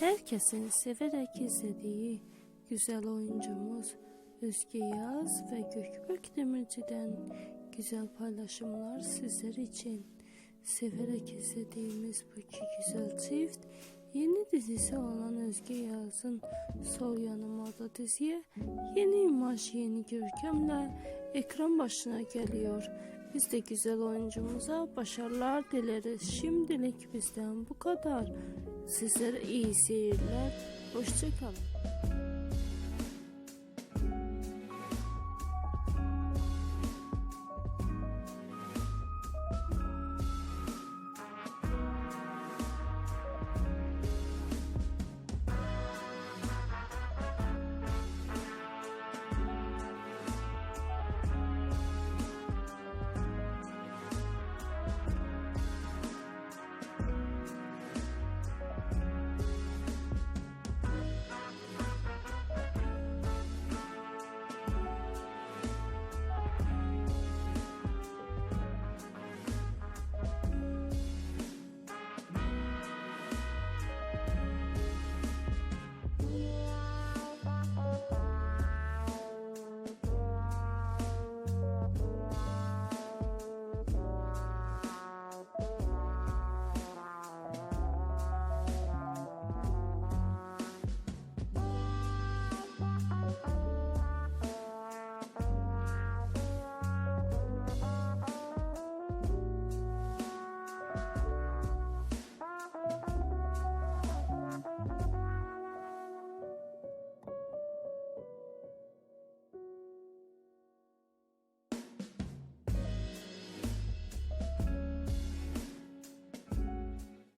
Herkesin severek izlediği güzel oyuncumuz Özge Yaz ve Gökberk Demirci'den güzel paylaşımlar sizler için. Severek izlediğimiz bu iki güzel çift yeni dizisi olan Özge Yaz'ın Sol Yanım adlı diziye yeni imaj, yeni görkemle ekran başına geliyor. Biz de güzel oyuncumuza başarılar dileriz. Şimdilik bizden bu kadar. Sizlere iyi seyirler. Hoşçakalın.